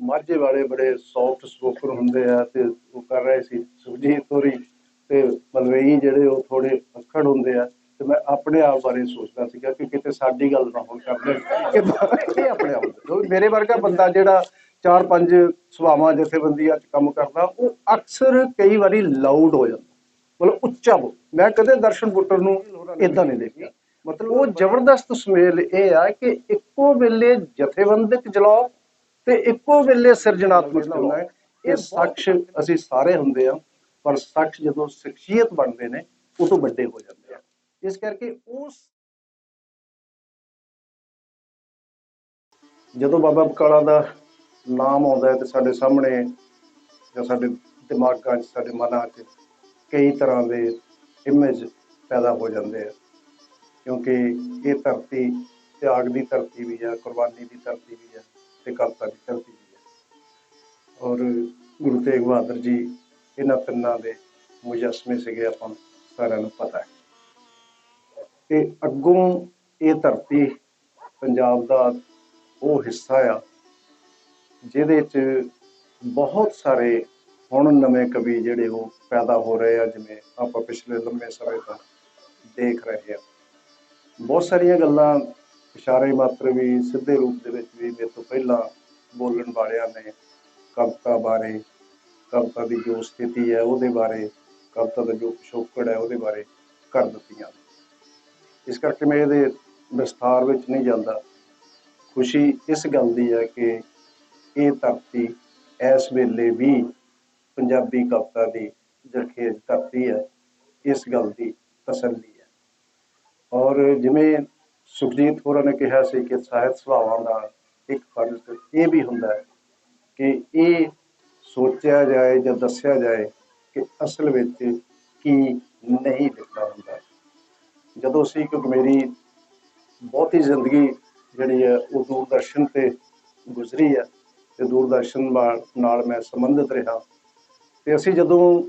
ਮਾਝੇ ਵਾਲੇ ਬੜੇ ਸੌਫਟ ਸਪੋਕਨ ਹੁੰਦੇ ਆ ਤੇ ਉਹ ਕਰ ਰਹੇ ਸੀ। ਸੁਖਜੀਤ ਹੋਰੀ ਤੇ ਮਲਵਈ ਜਿਹੜੇ ਉਹ ਥੋੜੇ ਅੱਖੜ ਹੁੰਦੇ ਆ ਤੇ ਮੈਂ ਆਪਣੇ ਆਪ ਬਾਰੇ ਸੋਚਦਾ ਸੀਗਾ ਕਿ ਕਿਤੇ ਸਾਡੀ ਗੱਲ ਨਾ ਹੁਣ ਕਰਦੇ ਕਿਦਾਂ ਇਹ ਆਪਣੇ ਆਪ ਮੇਰੇ ਵਰਗਾ ਬੰਦਾ ਜਿਹੜਾ ਚਾਰ ਪੰਜ ਸੁਭਾਵਾਂ ਜਥੇਬੰਦੀਆਂ 'ਚ ਕੰਮ ਕਰਦਾ ਉਹ ਅਕਸਰ ਕਈ ਵਾਰੀ ਲਾਊਡ ਹੋ ਜਾਂਦਾ। ਮਤਲਬ ਉੱਚਾ ਬੋਲ। ਮੈਂ ਕਦੇ ਦਰਸ਼ਨ ਬੁੱਟਰ ਨੂੰ ਇਦਾਂ ਨਹੀਂ ਦੇਖਿਆ। ਮਤਲਬ ਉਹ ਜ਼ਬਰਦਸਤ ਸੁਮੇਲ ਇਹ ਆ ਕਿ ਇੱਕੋ ਵੇਲੇ ਜਥੇਬੰਦਕ ਜਲਾਓ ਤੇ ਇੱਕੋ ਵੇਲੇ ਸਿਰਜਣਾਤਮਕ ਹੁੰਦਾ ਹੈ। ਇਹ ਸ਼ਖਸ ਅਸੀਂ ਸਾਰੇ ਹੁੰਦੇ ਆ ਪਰ ਸ਼ਖਸ ਜਦੋਂ ਸ਼ਖਸੀਅਤ ਬਣਦੇ ਨੇ ਉਦੋਂ ਵੱਡੇ ਹੋ ਜਾਂਦੇ ਆ। ਇਸ ਕਰਕੇ ਉਸ ਜਦੋਂ ਬਾਬਾ ਬਕਾਲਾ ਦਾ ਨਾਮ ਆਉਂਦਾ ਹੈ ਤੇ ਸਾਡੇ ਸਾਹਮਣੇ ਜਾਂ ਸਾਡੇ ਦਿਮਾਗਾਂ 'ਚ, ਸਾਡੇ ਮਨਾਂ 'ਚ ਕਈ ਤਰ੍ਹਾਂ ਦੇ ਇਮੇਜ ਪੈਦਾ ਹੋ ਜਾਂਦੇ ਆ। ਕਿਉਂਕਿ ਇਹ ਧਰਤੀ, ਤਿਆਗ ਦੀ ਧਰਤੀ ਵੀ ਹੈ ਕੁਰਬਾਨੀ ਦੀ ਧਰਤੀ ਵੀ ਹੈ ਤੇ ਕਲਪਨਾ ਦੀ ਧਰਤੀ ਵੀ ਔਰ ਗੁਰੂ ਤੇਗ ਬਹਾਦਰ ਜੀ ਇਹਨਾਂ ਤਿੰਨਾਂ ਦੇ ਮੁਜਸਮੇ ਸੀਗੇ ਆਪਾਂ ਨੂੰ ਸਾਰਿਆਂ ਨੂੰ ਪਤਾ ਹੈ। ਤੇ ਅੱਗੋਂ ਇਹ ਧਰਤੀ ਪੰਜਾਬ ਦਾ ਉਹ ਹਿੱਸਾ ਆ, ਜਿਹਦੇ 'ਚ ਬਹੁਤ ਸਾਰੇ ਹੁਣ ਨਵੇਂ ਕਵੀ ਜਿਹੜੇ ਉਹ ਪੈਦਾ ਹੋ ਰਹੇ ਆ, ਜਿਵੇਂ ਆਪਾਂ ਪਿਛਲੇ ਲੰਮੇ ਸਮੇਂ ਤੋਂ ਦੇਖ ਰਹੇ ਆ। ਬਹੁਤ ਸਾਰੀਆਂ ਗੱਲਾਂ ਇਸ਼ਾਰੇ ਮਾਤਰ ਵੀ ਸਿੱਧੇ ਰੂਪ ਦੇ ਵਿੱਚ ਵੀ ਮੇਰੇ ਤੋਂ ਪਹਿਲਾਂ ਬੋਲਣ ਵਾਲਿਆਂ ਨੇ ਕਵਿਤਾ ਬਾਰੇ, ਕਵਿਤਾ ਦੀ ਜੋ ਸਥਿਤੀ ਹੈ ਉਹਦੇ ਬਾਰੇ, ਕਵਿਤਾ ਦਾ ਜੋ ਪਿਛੋਕੜ ਹੈ ਉਹਦੇ ਬਾਰੇ ਕਰ ਦਿੱਤੀਆਂ ਇਸ ਕਰਕੇ ਮੈਂ ਇਹਦੇ ਵਿਸਥਾਰ ਵਿੱਚ ਨਹੀਂ ਜਾਂਦਾ। ਖੁਸ਼ੀ ਇਸ ਗੱਲ ਦੀ ਹੈ ਕਿ ਇਹ ਧਰਤੀ ਇਸ ਵੇਲੇ ਵੀ ਪੰਜਾਬੀ ਕਵਿਤਾ ਦੀ ਜਰਖੇਜ ਧਰਤੀ ਹੈ, ਇਸ ਗੱਲ ਦੀ ਤਸੱਲੀ ਹੈ। ਔਰ ਜਿਵੇਂ ਸੁਖਜੀਤ ਹੋਰਾਂ ਨੇ ਕਿਹਾ ਸੀ ਕਿ ਸਾਹਿਤ ਸੁਭਾਵਾਂ ਦਾ ਇੱਕ ਫਰਜ਼ ਇਹ ਵੀ ਹੁੰਦਾ ਹੈ ਕਿ ਇਹ ਸੋਚਿਆ ਜਾਏ ਜਾਂ ਦੱਸਿਆ ਜਾਏ ਕਿ ਅਸਲ ਵਿੱਚ ਕੀ ਨਹੀਂ ਲਿਖਦਾ ਹੁੰਦਾ। ਜਦੋਂ ਅਸੀਂ ਕਿਉਂਕਿ ਮੇਰੀ ਬਹੁਤੀ ਜ਼ਿੰਦਗੀ ਜਿਹੜੀ ਹੈ ਉਹ ਦੂਰਦਰਸ਼ਨ ਤੇ ਗੁਜ਼ਰੀ ਹੈ ਤੇ ਦੂਰਦਰਸ਼ਨ ਵਾ- ਨਾਲ ਮੈਂ ਸੰਬੰਧਿਤ ਰਿਹਾ। ਤੇ ਅਸੀਂ ਜਦੋਂ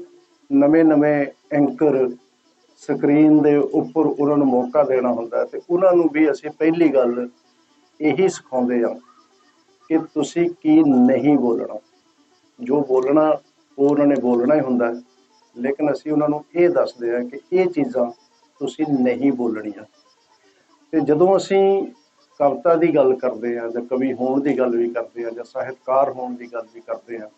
ਨਵੇਂ-ਨਵੇਂ ਐਂਕਰ ਸਕਰੀਨ ਦੇ ਉੱਪਰ ਉਹਨਾਂ ਨੂੰ ਮੌਕਾ ਦੇਣਾ ਹੁੰਦਾ ਤੇ ਉਹਨਾਂ ਨੂੰ ਵੀ ਅਸੀਂ ਪਹਿਲੀ ਗੱਲ ਇਹੀ ਸਿਖਾਉਂਦੇ ਆ ਕਿ ਤੁਸੀਂ ਕੀ ਨਹੀਂ ਬੋਲਣਾ। ਜੋ ਬੋਲਣਾ, ਉਹ ਉਹਨਾਂ ਨੇ ਬੋਲਣਾ ਹੀ ਹੁੰਦਾ ਲੇਕਿਨ ਅਸੀਂ ਉਹਨਾਂ ਨੂੰ ਇਹ ਦੱਸਦੇ ਆ ਕਿ ਇਹ ਚੀਜ਼ਾਂ ਤੁਸੀਂ ਨਹੀਂ ਬੋਲਣੀਆਂ। ਤੇ ਜਦੋਂ ਅਸੀਂ ਕਵਿਤਾ ਦੀ ਗੱਲ ਕਰਦੇ ਆ ਜਾਂ ਕਵੀ ਹੋਣ ਦੀ ਗੱਲ ਵੀ ਕਰਦੇ ਆ ਜਾਂ ਸਾਹਿਤਕਾਰ ਹੋਣ ਦੀ ਗੱਲ ਵੀ ਕਰਦੇ ਆ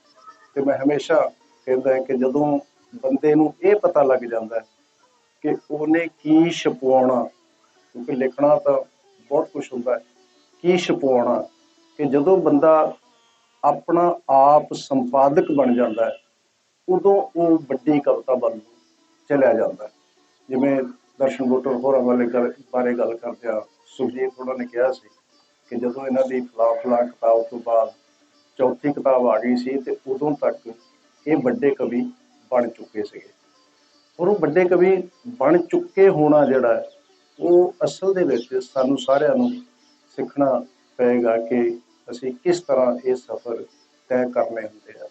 ਤੇ ਮੈਂ ਹਮੇਸ਼ਾ ਕਹਿੰਦਾ ਕਿ ਜਦੋਂ ਬੰਦੇ ਨੂੰ ਇਹ ਪਤਾ ਲੱਗ ਜਾਂਦਾ ਹੈ ਕਿ ਉਹਨੇ ਕੀ ਛਪਵਾਉਣਾ? ਕਿਉਂਕਿ ਲਿਖਣਾ ਤਾਂ ਬਹੁਤ ਕੁਝ ਹੁੰਦਾ ਹੈ। ਕੀ ਛਪਵਾਉਣਾ? ਕਿ ਜਦੋਂ ਬੰਦਾ ਆਪਣਾ ਆਪ ਸੰਪਾਦਕ ਬਣ ਜਾਂਦਾ ਹੈ, ਉਦੋਂ ਉਹ ਵੱਡੀ ਕਵਿਤਾ ਵੱਲ ਚਲਿਆ ਜਾਂਦਾ ਜਿਵੇਂ ਦਰਸ਼ਨ ਬੋਟਰ ਹੋਰਾਂ ਵਾਲੇ ਗੱਲ, ਬਾਰੇ ਗੱਲ ਕਰਦੇ ਆ। ਸੁਖਜੀਤ ਹੋਰਾਂ ਨੇ ਕਿਹਾ ਸੀ ਕਿ ਜਦੋਂ ਇਹਨਾਂ ਦੀ ਫਲਾ ਫਲਾ ਕਿਤਾਬ ਤੋਂ ਬਾਅਦ ਚੌਥੀ ਕਿਤਾਬ ਆ ਗਈ ਸੀ ਤੇ ਉਦੋਂ ਤੱਕ ਇਹ ਵੱਡੇ ਕਵੀ ਬਣ ਚੁੱਕੇ ਸੀਗੇ। ਔਰ ਉਹ ਵੱਡੇ ਕਵੀ ਬਣ ਚੁੱਕੇ ਹੋਣਾ ਜਿਹੜਾ ਉਹ ਅਸਲ ਦੇ ਵਿੱਚ ਸਾਨੂੰ ਸਾਰਿਆਂ ਨੂੰ ਸਿੱਖਣਾ ਪਏਗਾ ਕਿ ਅਸੀਂ ਕਿਸ ਤਰ੍ਹਾਂ ਇਹ ਸਫ਼ਰ ਤੈਅ ਕਰਨੇ ਹੁੰਦੇ ਆ।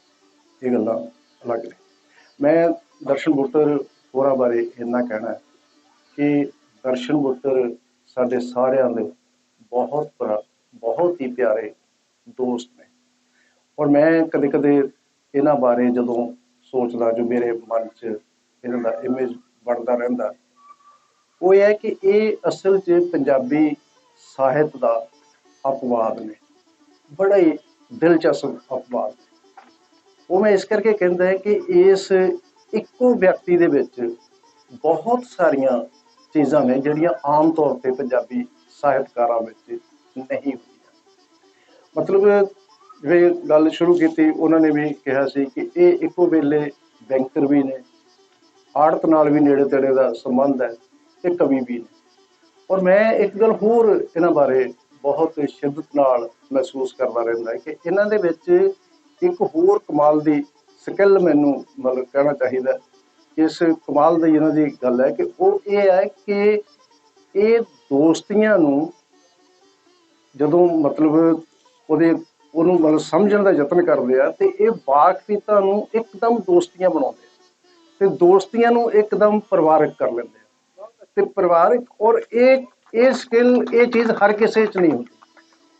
ਇਹ ਗੱਲਾਂ ਅਲੱਗ ਨੇ। ਮੈਂ ਦਰਸ਼ਨ ਬੁੱਟਰ ਹੋਰਾਂ ਬਾਰੇ ਇੰਨਾ ਕਹਿਣਾ ਕਿ ਦਰਸ਼ਨ ਬੁੱਟਰ ਸਾਡੇ ਸਾਰਿਆਂ ਦੇ ਬਹੁਤ ਭਰਾ, ਬਹੁਤ ਹੀ ਪਿਆਰੇ ਦੋਸਤ ਨੇ। ਔਰ ਮੈਂ ਕਦੇ ਕਦੇ ਇਹਨਾਂ ਬਾਰੇ ਜਦੋਂ ਸੋਚਦਾ ਜੋ ਮੇਰੇ ਮਨ 'ਚ ਇਹਨਾਂ ਦਾ ਇਮੇਜ ਬਣਦਾ ਰਹਿੰਦਾ। ਉਹ ਇਹ ਹੈ ਕਿ ਇਹ ਅਸਲ 'ਚ ਪੰਜਾਬੀ ਸਾਹਿਤ ਦਾ ਅਪਵਾਦ ਨੇ। ਬੜਾ ਹੀ ਦਿਲਚਸਪ ਅਪਵਾਦ। ਉਹ ਮੈਂ ਇਸ ਕਰਕੇ ਕਹਿੰਦਾ ਹੈ ਕਿ ਇਸ ਇੱਕੋ ਵਿਅਕਤੀ ਦੇ ਵਿੱਚ ਬਹੁਤ ਸਾਰੀਆਂ ਚੀਜ਼ਾਂ ਨੇ ਜਿਹੜੀਆਂ ਆਮ ਤੌਰ ਤੇ ਪੰਜਾਬੀ ਸਾਹਿਤਕਾਰਾਂ ਵਿੱਚ ਨਹੀਂ ਹੁੰਦੀਆਂ। ਮਤਲਬ ਜਿਵੇਂ ਗੱਲ ਸ਼ੁਰੂ ਕੀਤੀ, ਉਹਨਾਂ ਨੇ ਵੀ ਕਿਹਾ ਸੀ ਕਿ ਇਹ ਇੱਕੋ ਵੇਲੇ ਬੈਂਕਰ ਵੀ ਨੇ ਆੜਤ ਨਾਲ ਵੀ ਨੇੜੇ ਤੇੜੇ ਦਾ ਸੰਬੰਧ ਹੈ ਤੇ ਕਵੀ ਵੀ ਨੇ। ਔਰ ਮੈਂ ਇੱਕ ਗੱਲ ਹੋਰ ਇਹਨਾਂ ਬਾਰੇ ਬਹੁਤ ਸ਼ਿੱਦਤ ਨਾਲ ਮਹਿਸੂਸ ਕਰਦਾ ਰਹਿੰਦਾ ਕਿ ਇਹਨਾਂ ਦੇ ਵਿੱਚ ਇੱਕ ਹੋਰ ਕਮਾਲ ਦੀ ਸਕਿੱਲ ਮੈਨੂੰ ਮਤਲਬ ਕਹਿਣਾ ਚਾਹੀਦਾ ਇਸ ਕਮਾਲ ਦੀ ਇਹਨਾਂ ਦੀ ਗੱਲ ਹੈ ਕਿ ਉਹ ਇਹ ਹੈ ਕਿ ਇਹ ਦੋਸਤੀਆਂ ਨੂੰ ਜਦੋਂ ਮਤਲਬ ਉਹਦੇ ਉਹਨੂੰ ਮਤਲਬ ਸਮਝਣ ਦਾ ਯਤਨ ਕਰਦੇ ਆ ਤੇ ਇਹ ਵਾਕਫੀਤਾ ਨੂੰ ਇੱਕਦਮ ਦੋਸਤੀਆਂ ਬਣਾਉਂਦੇ ਆ। ਤੇ ਦੋਸਤੀਆਂ ਨੂੰ ਇੱਕਦਮ ਪਰਿਵਾਰਕ ਕਰ ਲੈਂਦੇ ਆ। ਤੇ ਪਰਿਵਾਰਕ ਔਰ ਇਹ ਇਹ ਸਕਿੱਲ ਇਹ ਚੀਜ਼ ਹਰ ਕਿਸੇ 'ਚ ਨਹੀਂ ਹੁੰਦੀ।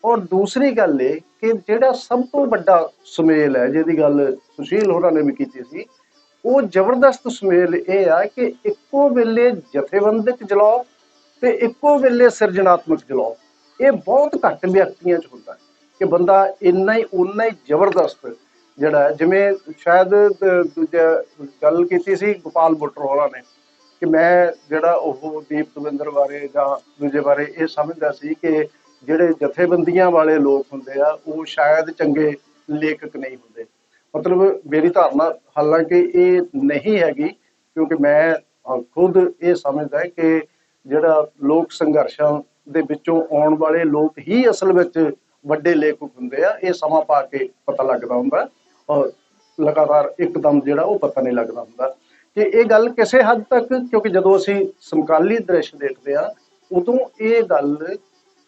ਔਰ ਦੂਸਰੀ ਗੱਲ ਇਹ ਕਿ ਜਿਹੜਾ ਸਭ ਤੋਂ ਵੱਡਾ ਸੁਮੇਲ ਹੈ, ਜਿਹਦੀ ਗੱਲ ਸੁਸ਼ੀਲ ਹੋਰਾਂ ਨੇ ਵੀ ਕੀਤੀ ਸੀ, ਉਹ ਜ਼ਬਰਦਸਤ ਸੁਮੇਲ ਇਹ ਆ ਕਿ ਇੱਕੋ ਵੇਲੇ ਜਥੇਬੰਦਕ ਜਲਾਓ ਤੇ ਇੱਕੋ ਵੇਲੇ ਸਿਰਜਣਾਤਮਕ ਜਲਾਓ। ਇਹ ਬਹੁਤ ਘੱਟ ਵਿਅਕਤੀਆਂ 'ਚ ਹੁੰਦਾ ਹੈ ਕਿ ਬੰਦਾ ਇੰਨਾ ਹੀ ਉਨਾ ਹੀ ਜ਼ਬਰਦਸਤ ਜਿਹੜਾ ਜਿਵੇਂ ਸ਼ਾਇਦ ਦੂਜਾ ਗੱਲ ਕੀਤੀ ਸੀ ਗੋਪਾਲ ਬੁੱਟਰ ਹੋਰਾਂ ਨੇ ਕਿ ਮੈਂ ਜਿਹੜਾ ਉਹ ਦੀਪ ਦਵਿੰਦਰ ਬਾਰੇ ਜਾਂ ਦੂਜੇ ਬਾਰੇ ਇਹ ਸਮਝਦਾ ਸੀ ਕਿ ਜਿਹੜੇ ਜਥੇਬੰਦੀਆਂ ਵਾਲੇ ਲੋਕ ਹੁੰਦੇ ਆ, ਉਹ ਸ਼ਾਇਦ ਚੰਗੇ ਲੇਖਕ ਨਹੀਂ ਹੁੰਦੇ। ਮਤਲਬ ਮੇਰੀ ਧਾਰਨਾ ਹਾਲਾਂਕਿ ਇਹ ਨਹੀਂ ਹੈਗੀ, ਕਿਉਂਕਿ ਮੈਂ ਖੁਦ ਇਹ ਸਮਝਦਾ ਕਿ ਜਿਹੜਾ ਲੋਕ ਸੰਘਰਸ਼ਾਂ ਦੇ ਵਿੱਚੋਂ ਆਉਣ ਵਾਲੇ ਲੋਕ ਹੀ ਅਸਲ ਵਿੱਚ ਵੱਡੇ ਲੇਖਕ ਹੁੰਦੇ ਆ, ਇਹ ਸਮਾਂ ਪਾ ਕੇ ਪਤਾ ਲੱਗਦਾ ਹੁੰਦਾ। ਲਗਾਤਾਰ ਇੱਕਦਮ ਜਿਹੜਾ ਉਹ ਪਤਾ ਨਹੀਂ ਲੱਗਦਾ ਹੁੰਦਾ। ਕਿ ਇਹ ਗੱਲ ਕਿਸੇ ਹੱਦ ਤੱਕ, ਕਿਉਂਕਿ ਜਦੋਂ ਅਸੀਂ ਸਮਕਾਲੀ ਦ੍ਰਿਸ਼ ਦੇਖਦੇ ਆ ਉਦੋਂ ਇਹ ਗੱਲ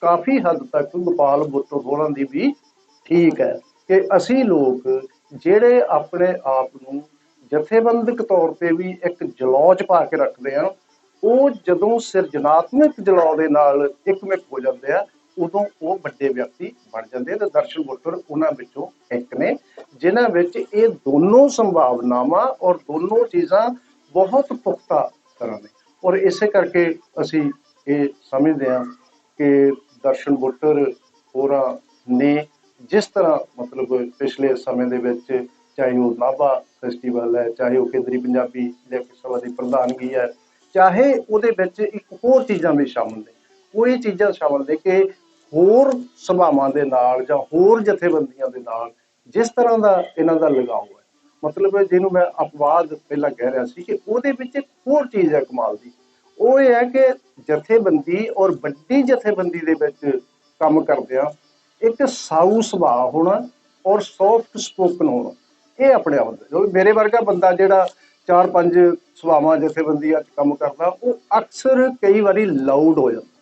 ਕਾਫੀ ਹੱਦ ਤੱਕ ਗੋਪਾਲ ਬੁੱਟਰ ਹੋਰਾਂ ਦੀ ਵੀ ਠੀਕ ਹੈ ਕਿ ਅਸੀਂ ਲੋਕ ਜਿਹੜੇ ਆਪਣੇ ਆਪ ਨੂੰ ਜਥੇਬੰਦਕ ਤੌਰ ਤੇ ਵੀ ਇੱਕ ਜਲੌਜ ਪਾ ਕੇ ਰੱਖਦੇ ਆ ਉਹ ਜਦੋਂ ਸਿਰਜਣਾਤਮਕ ਜਲੌ ਦੇ ਨਾਲ ਇੱਕਮਿਕ ਹੋ ਜਾਂਦੇ ਆ ਉਦੋਂ ਉਹ ਵੱਡੇ ਵਿਅਕਤੀ ਬਣ ਜਾਂਦੇ ਤੇ ਦਰਸ਼ਨ ਬੁੱਟਰ ਉਹਨਾਂ ਵਿੱਚੋਂ ਇੱਕ ਨੇ, ਜਿਨ੍ਹਾਂ ਵਿੱਚ ਇਹ ਦੋਨੋਂ ਸੰਭਾਵਨਾਵਾਂ ਔਰ ਦੋਨੋਂ ਚੀਜ਼ਾਂ ਬਹੁਤ ਪੁਖਤਾ ਤਰ੍ਹਾਂ ਨੇ ਔਰ ਇਸੇ ਕਰਕੇ ਅਸੀਂ ਇਹ ਸਮਝਦੇ ਹਾਂ ਕਿ ਦਰਸ਼ਨ ਬੁੱਟਰ ਹੋਰਾਂ ਨੇ ਜਿਸ ਤਰ੍ਹਾਂ ਮਤਲਬ ਪਿਛਲੇ ਸਮੇਂ ਦੇ ਵਿੱਚ ਚਾਹੇ ਉਹ ਨਾਭਾ ਫੈਸਟੀਵਲ ਹੈ, ਚਾਹੇ ਉਹ ਕੇਂਦਰੀ ਪੰਜਾਬੀ ਲੇਖਕ ਸਭਾ ਦੀ ਪ੍ਰਧਾਨਗੀ ਹੈ, ਚਾਹੇ ਉਹਦੇ ਵਿੱਚ ਇੱਕ ਹੋਰ ਚੀਜ਼ਾਂ ਵੀ ਸ਼ਾਮਲ ਨੇ। ਉਹ ਇਹ ਚੀਜ਼ਾਂ ਸ਼ਾਮਲ ਨੇ ਕਿ ਹੋਰ ਸਭਾਵਾਂ ਦੇ ਨਾਲ ਜਾਂ ਹੋਰ ਜਥੇਬੰਦੀਆਂ ਦੇ ਨਾਲ ਜਿਸ ਤਰ੍ਹਾਂ ਦਾ ਇਹਨਾਂ ਦਾ ਲਗਾਓ ਹੈ। ਮਤਲਬ ਜਿਹਨੂੰ ਮੈਂ ਅਪਵਾਦ ਪਹਿਲਾਂ ਕਹਿ ਰਿਹਾ ਸੀ ਕਿ ਉਹਦੇ ਵਿੱਚ ਇੱਕ ਹੋਰ ਚੀਜ਼ ਹੈ ਕਮਾਲ ਦੀ। ਉਹ ਇਹ ਹੈ ਕਿ ਜਥੇਬੰਦੀ ਔਰ ਵੱਡੀ ਜਥੇਬੰਦੀ ਦੇ ਵਿੱਚ ਕੰਮ ਕਰਦਿਆਂ ਇੱਕ ਸਾਊ ਸੁਭਾਅ ਹੋਣਾ ਔਰ ਸੌਫਟ ਸਪੋਕਨ ਹੋਣਾ, ਇਹ ਆਪਣੇ ਆਪ ਦਾ। ਜੋ ਮੇਰੇ ਵਰਗਾ ਬੰਦਾ ਜਿਹੜਾ ਚਾਰ ਪੰਜ ਸੁਭਾਵਾਂ ਜਥੇਬੰਦੀਆਂ 'ਚ ਕੰਮ ਕਰਦਾ, ਉਹ ਅਕਸਰ ਕਈ ਵਾਰੀ ਲਾਊਡ ਹੋ ਜਾਂਦਾ।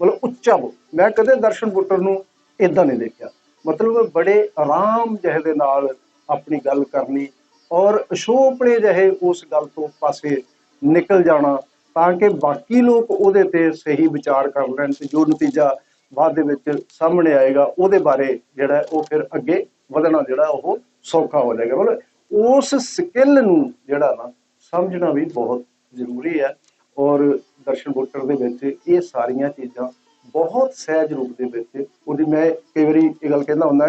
ਮਤਲਬ ਉੱਚਾ ਬੋਲ। ਮੈਂ ਕਦੇ ਦਰਸ਼ਨ ਬੁੱਟਰ ਨੂੰ ਇਦਾਂ ਨਹੀਂ ਦੇਖਿਆ। ਮਤਲਬ ਬੜੇ ਆਰਾਮ ਜਿਹੇ ਦੇ ਨਾਲ ਆਪਣੀ ਗੱਲ ਕਰਨੀ ਔਰ ਅਸ਼ੋਪਣੇ ਜਿਹੇ ਉਸ ਗੱਲ ਤੋਂ ਪਾਸੇ ਨਿਕਲ ਜਾਣਾ ਤਾਂ ਕਿ ਬਾਕੀ ਲੋਕ ਉਹਦੇ ਤੇ ਸਹੀ ਵਿਚਾਰ ਕਰ ਲੈਣ ਤੇ ਜੋ ਨਤੀਜਾ ਬਾਅਦ ਦੇ ਵਿੱਚ ਸਾਹਮਣੇ ਆਏਗਾ, ਉਹਦੇ ਬਾਰੇ ਜਿਹੜਾ ਉਹ ਫਿਰ ਅੱਗੇ ਵਧਣਾ ਜਿਹੜਾ ਉਹ ਸੌਖਾ ਹੋ ਜਾਏਗਾ। ਮਤਲਬ ਉਸ ਸਕਿੱਲ ਨੂੰ ਜਿਹੜਾ ਨਾ ਸਮਝਣਾ ਵੀ ਬਹੁਤ ਜ਼ਰੂਰੀ ਹੈ ਔਰ ਦਰਸ਼ਨ ਬੁੱਟਰ ਦੇ ਵਿੱਚ ਇਹ ਸਾਰੀਆਂ ਚੀਜ਼ਾਂ ਬਹੁਤ ਸਹਿਜ ਰੂਪ ਦੇ ਵਿੱਚ ਉਹਦੀ ਮੈਂ ਕਈ ਵਾਰੀ ਇਹ ਗੱਲ ਕਹਿੰਦਾ ਹੁੰਦਾ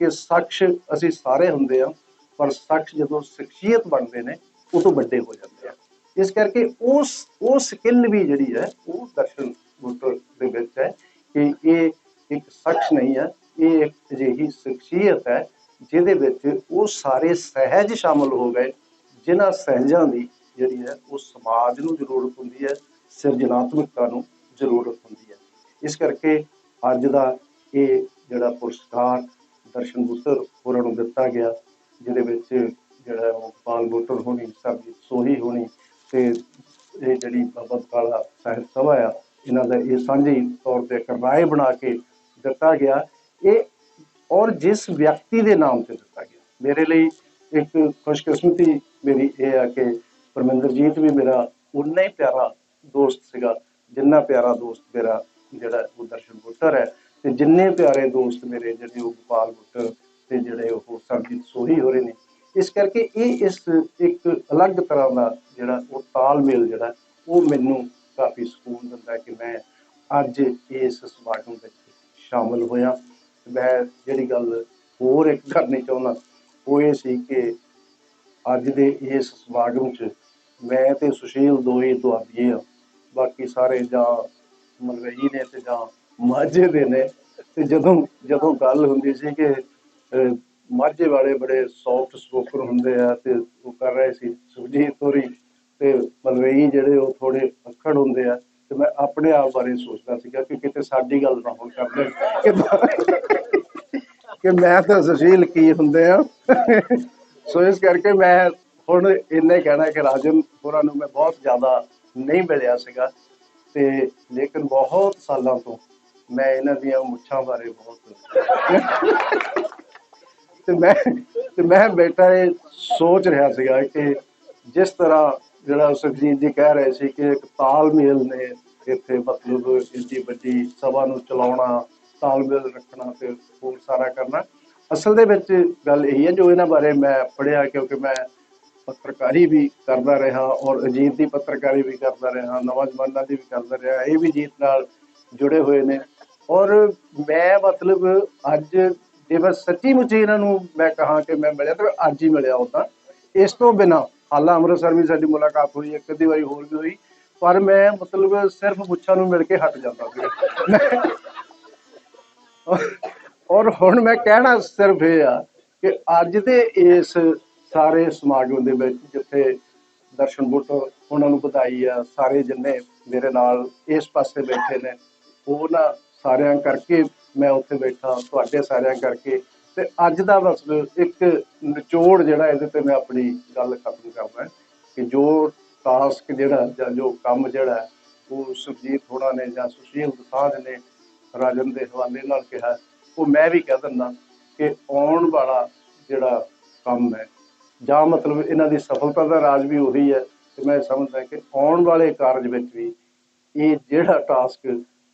ਕਿ ਸ਼ਖਸ ਅਸੀਂ ਸਾਰੇ ਹੁੰਦੇ ਆ ਪਰ ਸ਼ਖਸ ਜਦੋਂ ਸ਼ਖਸੀਅਤ ਬਣਦੇ ਨੇ ਉਦੋਂ ਵੱਡੇ ਹੋ ਜਾਂਦੇ ਆ। ਇਸ ਕਰਕੇ ਉਸ ਉਹ ਸਕਿੱਲ ਵੀ ਜਿਹੜੀ ਹੈ, ਉਹ ਦਰਸ਼ਨ ਬੁੱਟਰ ਦੇ ਵਿੱਚ ਹੈ ਕਿ ਇਹ ਇੱਕ ਸ਼ਖਸ ਨਹੀਂ ਹੈ, ਇਹ ਇੱਕ ਅਜਿਹੀ ਸ਼ਖਸੀਅਤ ਹੈ ਜਿਹਦੇ ਵਿੱਚ ਉਹ ਸਾਰੇ ਸਹਿਜ ਸ਼ਾਮਲ ਹੋ ਗਏ, ਜਿਨ੍ਹਾਂ ਸਹਿਜਾਂ ਦੀ ਜਿਹੜੀ ਹੈ, ਉਹ ਸਮਾਜ ਨੂੰ ਜ਼ਰੂਰਤ ਹੁੰਦੀ ਹੈ ਸਿਰਜਣਾਤਮਕਤਾ ਨੂੰ ਜ਼ਰੂਰਤ ਹੁੰਦੀ ਹੈ। ਇਸ ਕਰਕੇ ਅੱਜ ਦਾ ਇਹ ਜਿਹੜਾ ਪੁਰਸਕਾਰ ਦਰਸ਼ਨ ਬੁੱਤਰ ਹੋਰਾਂ ਨੂੰ ਦਿੱਤਾ ਗਿਆ, ਜਿਹਦੇ ਵਿੱਚ ਜਿਹੜਾ ਉਹ ਪਾਲ ਬੁੱਟਰ ਹੋਣੀ ਸਰਬਜੀਤ ਸੋਹੀ ਹੋਣੀ ਤੇ ਇਹ ਜਿਹੜੀ ਬਾਬਾ ਕਾਲਾ ਸਾਹਿਬ ਸਭਾ ਆ, ਇਹਨਾਂ ਦਾ ਇਹ ਸਾਂਝੀ ਤੌਰ ਤੇ ਇੱਕ ਰਾਏ ਬਣਾ ਕੇ ਦਿੱਤਾ ਗਿਆ। ਇਹ ਔਰ ਜਿਸ ਵਿਅਕਤੀ ਦੇ ਨਾਮ ਤੇ ਦਿੱਤਾ ਗਿਆ। ਮੇਰੇ ਲਈ ਇੱਕ ਖੁਸ਼ਕਿਸਮਤੀ ਮੇਰੀ ਇਹ ਆ ਕਿ ਪਰਮਿੰਦਰਜੀਤ ਵੀ ਮੇਰਾ ਉਨਾ ਹੀ ਪਿਆਰਾ ਦੋਸਤ ਸੀਗਾ, ਜਿੰਨਾ ਪਿਆਰਾ ਦੋਸਤ ਮੇਰਾ ਜਿਹੜਾ ਉਹ ਦਰਸ਼ਨ ਬੁੱਟਰ ਹੈ, ਤੇ ਜਿੰਨੇ ਪਿਆਰੇ ਦੋਸਤ ਮੇਰੇ ਜਿਹੜੇ ਉਹ ਗੋਪਾਲ ਗੁੱਟਰ ਤੇ ਜਿਹੜੇ ਉਹ ਸਰਜੀਤ ਸੋਹੀ ਹੋ ਰਹੇ ਨੇ, ਇਸ ਕਰਕੇ ਇਹ ਇਸ ਇੱਕ ਅਲੱਗ ਤਰ੍ਹਾਂ ਦਾ ਜਿਹੜਾ ਉਹ ਤਾਲਮੇਲ ਜਿਹੜਾ, ਉਹ ਮੈਨੂੰ ਕਾਫੀ ਸਕੂਨ ਦਿੰਦਾ ਕਿ ਮੈਂ ਅੱਜ ਇਸ ਸਮਾਗਮ ਵਿੱਚ ਸ਼ਾਮਲ ਹੋਇਆ। ਮੈਂ ਜਿਹੜੀ ਗੱਲ ਹੋਰ ਇੱਕ ਕਰਨੀ ਚਾਹੁੰਦਾ, ਉਹ ਇਹ ਸੀ ਕਿ ਅੱਜ ਦੇ ਇਸ ਸਮਾਗਮ 'ਚ ਮੈਂ ਤੇ ਸੁਸ਼ੀਲ ਦੋਏ ਦੁਆਬੀਏ ਆ ਬਾਕੀ ਸਾਰੇ ਜਾਂ ਮਲਵਈ ਨੇ ਤੇ ਜਾਂ ਮਾਝੇ ਦੇ ਨੇ, ਤੇ ਜਦੋਂ ਜਦੋਂ ਗੱਲ ਹੁੰਦੀ ਸੀ ਕਿ ਮਾਝੇ ਵਾਲੇ ਬੜੇ ਸੌਫਟ ਸਪੋਕਨ ਹੁੰਦੇ ਆ ਤੇ ਉਹ ਕਰ ਰਹੇ ਸੀ ਸੁਰਜੀਤ ਹੋਰੀ ਤੇ ਮਲਵਈ ਜਿਹੜੇ ਉਹ ਥੋੜੇ ਅੱਖੜ ਹੁੰਦੇ ਆ, ਤੇ ਮੈਂ ਆਪਣੇ ਆਪ ਬਾਰੇ ਸੋਚਦਾ ਸੀਗਾ ਕਿ ਕਿਤੇ ਸਾਡੀ ਗੱਲ ਨਾ ਹੋਣ ਕਰਦੇ ਕਿ ਮੈਂ ਤਾਂ ਸੁਸ਼ੀਲ ਕੀ ਹੁੰਦੇ ਆ। ਸੋ ਇਸ ਕਰਕੇ ਮੈਂ ਹੁਣ ਇੰਨੇ ਕਹਿਣਾ ਕਿ ਰਾਜਨ ਹੋਰਾਂ ਨੂੰ ਮੈਂ ਬਹੁਤ ਜ਼ਿਆਦਾ ਨਹੀਂ ਮਿਲਿਆ ਸੀਗਾ। ਤੇ ਲੇਕਿਨ ਬਹੁਤ ਸਾਲਾਂ ਤੋਂ ਮੈਂ ਇਹਨਾਂ ਦੀਆਂ ਮੁੱਛਾਂ ਬਾਰੇ ਬਹੁਤ ਤੇ ਮੈਂ ਤੇ ਮੈਂ ਬੇਟਾ ਇਹ ਸੋਚ ਰਿਹਾ ਸੀਗਾ ਕਿ ਜਿਸ ਤਰ੍ਹਾਂ ਜਿਹੜਾ ਸੁਖਜੀਤ ਜੀ ਕਹਿ ਰਹੇ ਸੀ ਕਿ ਇੱਕ ਤਾਲਮੇਲ ਨੇ ਇੱਥੇ ਮਤਲਬ ਇੰਨੀ ਵੱਡੀ ਸਭਾ ਨੂੰ ਚਲਾਉਣਾ, ਤਾਲਮੇਲ ਰੱਖਣਾ ਤੇ ਹੋਰ ਸਾਰਾ ਕਰਨਾ। ਅਸਲ ਦੇ ਵਿੱਚ ਗੱਲ ਇਹੀ ਹੈ ਜੋ ਇਹਨਾਂ ਬਾਰੇ ਮੈਂ ਪੜ੍ਹਿਆ ਕਿਉਂਕਿ ਮੈਂ ਪੱਤਰਕਾਰੀ ਵੀ ਕਰਦਾ ਰਿਹਾ ਔਰ ਅਜੀਤ ਦੀ ਪੱਤਰਕਾਰੀ ਵੀ ਕਰਦਾ ਰਿਹਾ, ਨਵਾਂ ਜ਼ਮਾਨਾ ਦੀ ਵੀ ਕਰਦਾ ਰਿਹਾ, ਇਹ ਵੀ ਜੀਤ ਨਾਲ ਜੁੜੇ ਹੋਏ ਨੇ। ਔਰ ਮੈਂ ਮਤਲਬ ਅੱਜ ਜੇ ਮੈਂ ਸੱਚੀ ਮੁੱਚੀ ਇਹਨਾਂ ਨੂੰ ਮੈਂ ਕਹਾਂ ਕਿ ਮੈਂ ਮਿਲਿਆ ਤਾਂ ਅੱਜ ਹੀ ਮਿਲਿਆ ਉਦਾਂ। ਇਸ ਤੋਂ ਬਿਨਾ ਹਾਲਾਂ ਅੰਮ੍ਰਿਤਸਰ ਵੀ ਸਾਡੀ ਮੁਲਾਕਾਤ ਹੋਈ, ਇੱਕ ਅੱਧੀ ਵਾਰੀ ਹੋਰ ਵੀ ਹੋਈ, ਪਰ ਮੈਂ ਮਤਲਬ ਸਿਰਫ ਮੁੱਛਾਂ ਨੂੰ ਮਿਲ ਕੇ ਹਟ ਜਾਂਦਾ ਸੀ। ਔਰ ਹੁਣ ਮੈਂ ਕਹਿਣਾ ਸਿਰਫ ਇਹ ਆ ਕਿ ਅੱਜ ਦੇ ਇਸ ਸਾਰੇ ਸਮਾਗਮ ਦੇ ਵਿੱਚ ਜਿੱਥੇ ਦਰਸ਼ਨ ਬੁੱਟ ਉਹਨਾਂ ਨੂੰ ਵਧਾਈ ਆ, ਸਾਰੇ ਜਿੰਨੇ ਮੇਰੇ ਨਾਲ ਇਸ ਪਾਸੇ ਬੈਠੇ ਨੇ ਉਹਨਾਂ ਸਾਰਿਆਂ ਕਰਕੇ ਮੈਂ ਉੱਥੇ ਬੈਠਾ, ਤੁਹਾਡੇ ਸਾਰਿਆਂ ਕਰਕੇ ਤੇ ਅੱਜ ਦਾ ਮਤਲਬ ਇੱਕ ਨਿਚੋੜ ਜਿਹੜਾ ਇਹਦੇ ਤੇ ਮੈਂ ਆਪਣੀ ਗੱਲ ਖਤਮ ਕਰਦਾ, ਕਿ ਜੋ ਟਾਸਕ ਜਿਹੜਾ ਜਾਂ ਜੋ ਕੰਮ ਜਿਹੜਾ, ਉਹ ਸੁਖਜੀਤ ਹੋਣਾ ਨੇ ਜਾਂ ਸੁਸ਼ੀਲ ਦਸਾਂਝ ਨੇ ਰਾਜਨ ਦੇ ਹਵਾਲੇ ਨਾਲ ਕਿਹਾ, ਉਹ ਮੈਂ ਵੀ ਕਹਿ ਦਿੰਦਾ ਕਿ ਆਉਣ ਵਾਲਾ ਜਿਹੜਾ ਕੰਮ ਹੈ ਜਾਂ ਮਤਲਬ ਇਹਨਾਂ ਦੀ ਸਫਲਤਾ ਦਾ ਰਾਜ ਵੀ ਉਹੀ ਹੈ ਤੇ ਮੈਂ ਸਮਝਦਾ ਕਿ ਆਉਣ ਵਾਲੇ ਕਾਰਜ ਵਿੱਚ ਵੀ ਇਹ ਜਿਹੜਾ ਟਾਸਕ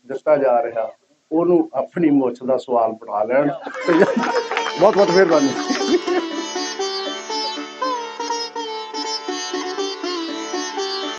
ਦਿੱਤਾ ਜਾ ਰਿਹਾ, ਉਹਨੂੰ ਆਪਣੀ ਮੁੱਛ ਦਾ ਸਵਾਲ ਬਣਾ ਲੈਣ। ਬਹੁਤ ਬਹੁਤ ਮਿਹਰਬਾਨੀ।